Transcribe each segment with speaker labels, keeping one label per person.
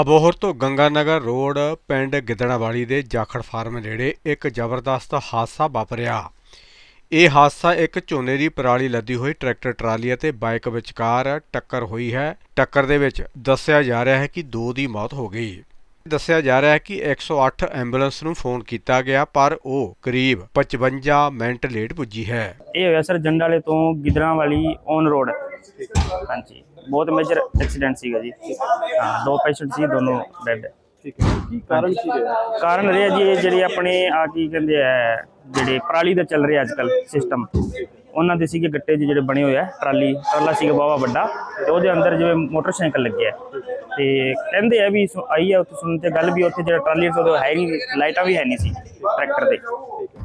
Speaker 1: ਅਬੋਹਰ ਤੋਂ ਗੰਗਾਨਗਰ ਰੋਡ, ਪਿੰਡ ਗਿੱਦੜਾਵਾਲੀ ਦੇ ਜਾਖੜ ਫਾਰਮ ਨੇੜੇ ਇੱਕ ਜ਼ਬਰਦਸਤ ਹਾਦਸਾ ਵਾਪਰਿਆ। ਇਹ ਹਾਦਸਾ ਇੱਕ ਝੋਨੇ ਦੀ ਪਰਾਲੀ ਲੱਦੀ ਹੋਈ ਟਰੈਕਟਰ, ਟਰਾਲੀ ਅਤੇ ਬਾਈਕ ਵਿਚਕਾਰ ਟੱਕਰ ਹੋਈ ਹੈ। ਟੱਕਰ ਦੇ ਵਿੱਚ ਦੱਸਿਆ ਜਾ ਰਿਹਾ ਹੈ ਕਿ ਦੋ ਦੀ ਮੌਤ ਹੋ ਗਈ। ਦੱਸਿਆ ਜਾ ਰਿਹਾ ਹੈ ਕਿ 108 ਐਂਬੂਲੈਂਸ ਨੂੰ ਫੋਨ ਕੀਤਾ ਗਿਆ, ਪਰ ਉਹ ਕਰੀਬ 55 ਮਿੰਟ ਲੇਟ ਪੁੱਜੀ ਹੈ।
Speaker 2: ਇਹ ਹੋਇਆ ਸਰ ਜੰਡਾਲੇ ਤੋਂ ਗਿਦਰਾਂ ਔਨ ਰੋਡ। ਹਾਂਜੀ। ਬਹੁਤ ਮੇਜਰ ਐਕਸੀਡੈਂਟ ਸੀਗਾ ਜੀ। ਹਾਂ ਦੋ ਪੇਸ਼ੈਂਟ ਸੀ ਦੋਨੋਂ ਡੈਡ
Speaker 3: ਠੀਕ ਹੈ। ਕੀ ਕਾਰਨ ਰਿਹਾ
Speaker 2: ਕਾਰਨ ਰਿਹਾ ਜੀ ਇਹ ਜਿਹੜੀ ਆਪਣੇ ਆ ਕੀ ਕਹਿੰਦੇ ਆ ਜਿਹੜੇ ਪਰਾਲੀ ਦਾ ਚੱਲ ਰਿਹਾ ਅੱਜ ਕੱਲ ਸਿਸਟਮ ਉਹਨਾਂ ਦੇ ਸੀਗੇ ਗੱਟੇ ਜਿਹੇ ਜਿਹੜੇ ਬਣੇ ਹੋਏ ਆ ਟਰਾਲੀ। ਟਰਾਲਾ ਸੀਗਾ ਬਾਵਾ ਵੱਡਾ ਤੇ ਉਹਦੇ ਅੰਦਰ ਜਿਵੇਂ ਮੋਟਰਸਾਈਕਲ ਲੱਗਿਆ ਤੇ ਕਹਿੰਦੇ ਆ ਵੀ ਸੁ- ਆਈ ਆ ਉੱਥੇ ਸੁਣਨ ਤੇ ਗੱਲ ਵੀ ਉੱਥੇ ਜਿਹੜਾ ਟਰਾਲੀ ਸੀ ਉਹ ਹੈ ਨਹੀਂ ਲਾਈਟਾਂ ਵੀ ਹੈ ਨਹੀਂ ਸੀ ਟਰੈਕਟਰ ਦੇ।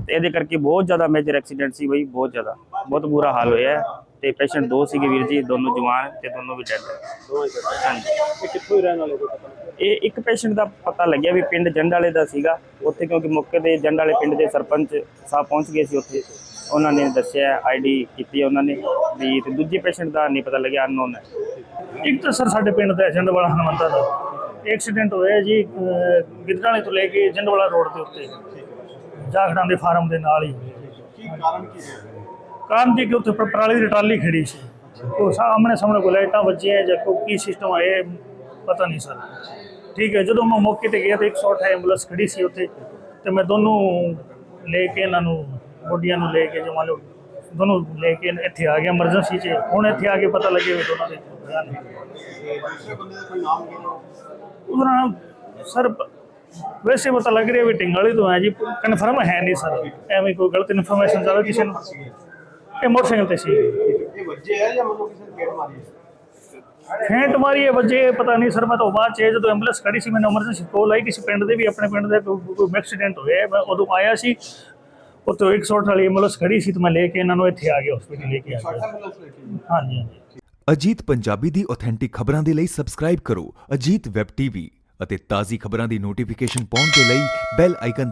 Speaker 2: ਤੇ ਇਹਦੇ ਕਰਕੇ ਬਹੁਤ ਜ਼ਿਆਦਾ ਮੇਜਰ ਐਕਸੀਡੈਂਟ ਸੀ ਬਈ ਬਹੁਤ ਜ਼ਿਆਦਾ। ਬਹੁਤ ਬੁਰਾ ਹਾਲ ਹੋਇਆ। ਹੈ। ਤੇ ਪੇਸ਼ੈਂਟ ਦੋ ਸੀਗੇ ਵੀਰ ਜੀ ਦੋਨੋਂ ਜਵਾਨ ਤੇ ਦੋਨੋਂ ਵੀ ਡੈਡ। ਹਾਂਜੀ।
Speaker 3: ਇਹ ਕਿੱਥੋਂ ਹੀ ਰਹਿਣ ਵਾਲੇ ਕੋਈ ਪਤਾ ਨਹੀਂ
Speaker 2: ਇਹ ਇੱਕ ਪੇਸ਼ੈਂਟ ਦਾ ਪਤਾ ਲੱਗਿਆ ਵੀ ਪਿੰਡ ਜੰਡ ਵਾਲੇ ਦਾ ਸੀਗਾ। ਉੱਥੇ ਕਿਉਂਕਿ ਮੌਕੇ ਤੇ ਜੰਡ ਵਾਲੇ ਪਿੰਡ ਦੇ ਸਰਪੰਚ ਸਾਹਿਬ ਪਹੁੰਚ ਗਏ ਸੀ ਉੱਥੇ। ਉਹਨਾਂ ਨੇ ਦੱਸਿਆ ਆਈਡੀ ਕੀਤੀ ਉਹਨਾਂ ਨੇ ਵੀ ਤੇ ਦੂਜੇ ਪੇਸ਼ੈਂਟ ਦਾ ਨਹੀਂ ਪਤਾ ਲੱਗਿਆ ਅਨਨੋਨ ਹੈ।
Speaker 4: ਇੱਕ ਤਾਂ ਸਰ ਸਾਡੇ ਪਿੰਡ ਦਾ ਜੰਡਵਾਲਾ ਹਨੂੰਮੰਤਾ ਦਾ। ਐਕਸੀਡੈਂਟ ਹੋਇਆ ਜੀ ਗਿੱਦੜਾਲੇ ਤੋਂ ਲੈ ਕੇ ਜੰਡਵਾਲਾ ਰੋਡ ਦੇ ਉੱਤੇ। ਜਾਖੜਾਂ ਦੇ ਫਾਰਮ ਦੇ ਨਾਲ ਹੀ।
Speaker 3: ਕੀ ਕਾਰਨ ਕੀ ਰਿਹਾ
Speaker 4: ਕਾਰਨ ਜੀ ਕਿ ਉੱਥੇ ਪ- ਪਰਾਲੀ ਦੀ ਟਰਾਲੀ ਖੜੀ ਸੀ। ਉਹ ਸਾਹਮਣੇ ਸਾਹਮਣੇ ਕੋ ਲਾਈਟਾਂ ਵੱਜੀਆਂ ਜਾਂ ਕੋਈ ਕੀ ਸਿਸਟਮ ਆਇਆ ਪਤਾ ਨਹੀਂ ਸਰ। ਠੀਕ ਹੈ, ਜਦੋਂ ਮੈਂ ਮੌਕੇ ਤੇ ਗਿਆ ਤੇ 108 ਐਂਬੂਲੈਂਸ ਖੜੀ ਸੀ ਉੱਥੇ ਤੇ ਮੈਂ ਦੋਨੋਂ ਲੈ ਕੇ ਇਹਨਾਂ ਨੂੰ ਬੋਡੀਆਂ ਨੂੰ ਲੈ ਕੇ ਜੋ ਮੰਨ ਲਓ ਦੋਨੋਂ ਲੈ ਕੇ ਇੱਥੇ ਆ ਗਿਆ ਐਮਰਜੈਂਸੀ 'ਚ। ਹੁਣ ਇੱਥੇ ਆ ਕੇ ਪਤਾ ਲੱਗੇ ਵੀ ਦੋਨਾਂ ਦੇ ਬਿਆਨ ਉਹਦਾ ਨਾਮ ਸਰ, ਵੈਸੇ ਪਤਾ ਲੱਗ ਰਿਹਾ ਵੀ ਢਿੰਗਾਲੀ ਤੋਂ ਹੈ ਜੀ ਕਨਫਰਮ ਹੈ ਨਹੀਂ ਸਰ। ਐਵੇਂ ਕੋਈ ਗਲਤ ਇਨਫੋਰਮੇਸ਼ਨ ਜਾਵੇ ਕਿਸੇ ਨੂੰ। ਇਹ ਮੋਟਰਸਾਈਕਲ ਤੇ ਸੀ।
Speaker 3: ਇਹ ਵੱਜੇ ਹੈ ਜਾਂ ਮੈਨੂੰ ਕਿਸੇ ਨੇ ਗੇਟ ਮਾਰੀ ਹੈ
Speaker 4: ਫੇਂਟ ਮਾਰੀ ਹੈ ਵੱਜੇ ਪਤਾ ਨਹੀਂ ਸਰ ਮੈਂ ਤਾਂ ਬਾਅਦ ਚ ਆਇਆ, ਜਦੋਂ ਐਂਬੂਲੈਂਸ ਖੜੀ ਸੀ ਮੈਨੂੰ ਐਮਰਜੈਂਸੀ ਕੋਲ ਆਈ ਕਿਸੇ ਪਿੰਡ ਦੇ ਵੀ ਆਪਣੇ ਪਿੰਡ ਦੇ ਕੋਈ ਕੋਈ ਐਕਸੀਡੈਂਟ ਹੋਇਆ ਹੈ। ਮੈਂ ਉਦੋਂ ਆਇਆ ਸੀ। ਉੱਥੇ 108 ਵਾਲੀ ਐਂਬੂਲੈਂਸ ਖੜੀ ਸੀ ਤੇ ਮੈਂ ਲੈ ਕੇ ਇਹਨਾਂ ਨੂੰ ਇੱਥੇ ਆ ਗਿਆ ਹਸਪੀਟਲ ਲੈ ਕੇ ਆ ਗਿਆ।
Speaker 3: ਐਂਬੂਲੈਂਸ ਲੈ ਕੇ
Speaker 4: ਹਾਂਜੀ ਹਾਂਜੀ।
Speaker 5: ਅਜੀਤ ਪੰਜਾਬੀ ਦੀ ਆਥੈਂਟਿਕ ਖਬਰਾਂ ਦੇ ਲਈ ਸਬਸਕ੍ਰਾਈਬ ਕਰੋ ਅਜੀਤ ਵੈਬ ਟੀਵੀ ਅਤੇ ਤਾਜ਼ੀ ਖਬਰਾਂ ਦੀ ਨੋਟੀਫਿਕੇਸ਼ਨ ਪਾਉਣ ਦੇ ਲਈ ਬੈਲ ਆਈਕਨ